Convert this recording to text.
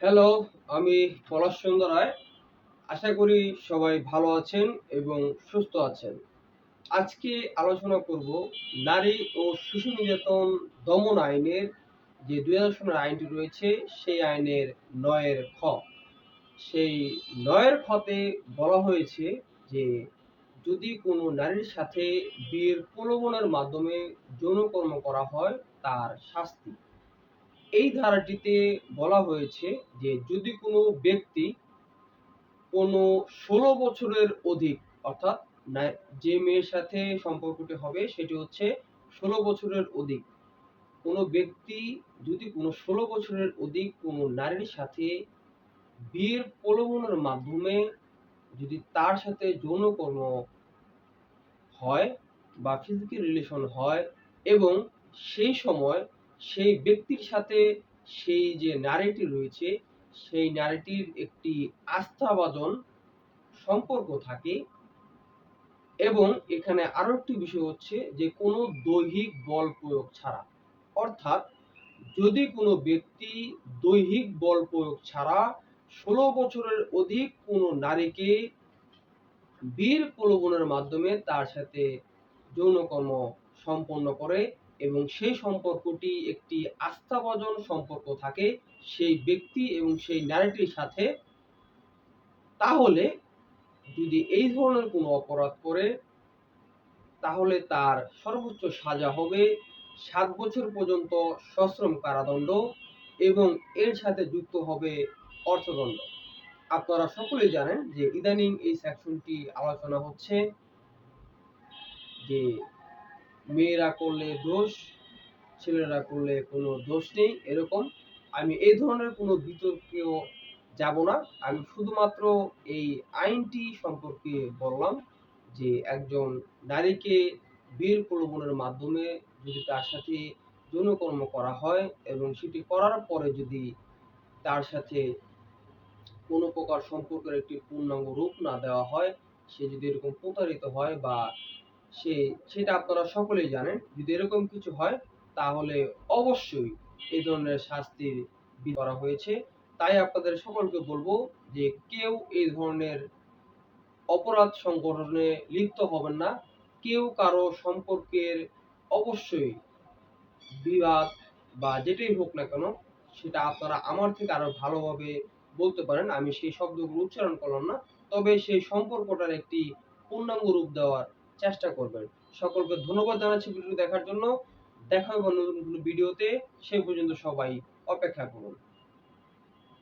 Hello আমি পলাশ চন্দ্র রায়। আশা করি সবাই ভালো আছেন এবং সুস্থ আছেন। আজকে আলোচনা করব নারী ও শিশু নির্যাতন দমন আইনের যে দুই হাজার আইনটি রয়েছে, সেই আইনের নয়ের খ। সেই নয়ের খতে বলা হয়েছে যে, যদি কোনো নারীর সাথে বিয়ের প্রলোভনের মাধ্যমে যৌনকর্ম করা হয়, তার শাস্তি। এই ধারাটিতে বলা হয়েছে যে যদি কোনো ব্যক্তি কোনো ষোলো বছরের অধিক, অর্থাৎ যে মেয়ের সাথে সম্পর্কটি হবে সেটি হচ্ছে ষোলো বছরের অধিক। কোনো ব্যক্তি যদি কোনো ষোলো বছরের অধিক কোনো নারীর সাথে বিয়ের প্রলোভনের মাধ্যমে যদি তার সাথে যৌনকর্ম হয় বা ফিজিক্যাল রিলেশন হয় এবং সেই সময় সেই ব্যক্তির সাথে সেই যে নারীটি রয়েছে, সেই নারীটির একটি আস্থাভাজন সম্পর্ক থাকে এবং এখানে আরও একটি বিষয় হচ্ছে যে কোনো দৈহিক বল প্রয়োগ ছাড়া। অর্থাৎ যদি কোনো ব্যক্তি দৈহিক বল প্রয়োগ ছাড়া ষোলো বছরের অধিক কোনো নারীকে বীর প্রলোভনের মাধ্যমে তার সাথে যৌনকর্ম সম্পন্ন করে এবং সেই সম্পর্কটি একটি আস্থাভাজন সম্পর্ক থাকে সেই ব্যক্তি এবং সেই নারীটির সাথে। তাহলে যদি এই ধরনের কোনো অপরাধ করে, তাহলে তার সর্বোচ্চ সাজা হবে সাত বছর পর্যন্ত সশ্রম কারাদণ্ড এবং এর সাথে যুক্ত হবে অর্থদণ্ড। আপনারা সকলেই জানেন যে ইদানিং এই সেকশনটি আলোচনা হচ্ছে যে মেয়েরা করলে দোষ, ছেলেরা করলে কোনো দোষ নেই, এরকম। আমি এই ধরনের কোনো বিতর্কেও যাব না। আমি শুধুমাত্র এই আইনটি সম্পর্কে বললাম যে একজন নারীকে বিয়ের প্রলোভনের মাধ্যমে যদি তার সাথে যৌনকর্ম করা হয় এবং সেটি করার পরে যদি তার সাথে কোনো প্রকার সম্পর্কের একটি পূর্ণাঙ্গ রূপ না দেওয়া হয়, সে যদি এরকম প্রতারিত হয় বা সে, সেটা আপনারা সকলেই জানেন। যদি এরকম কিছু হয়, তাহলে অবশ্যই এই ধরনের শাস্তির করা হয়েছে। তাই আপনাদের সকলকে বলব যে, কেউ এই ধরনের অপরাধ সংগঠনে লিপ্ত হবেন না। কেউ কারও সম্পর্কের অবশ্যই বিবাদ বা যেটাই হোক না কেন, সেটা আপনারা আমার থেকে আরও ভালোভাবে বলতে পারেন। আমি সেই শব্দগুলো উচ্চারণ করলাম না। তবে সেই সম্পর্কটার একটি পূর্ণাঙ্গ রূপ দেওয়ার চেষ্টা করবেন। সকলকে ধন্যবাদ জানাচ্ছি ভিডিও দেখার জন্য। দেখা হবে নতুন ভিডিওতে। সেই পর্যন্ত সবাই অপেক্ষা করুন।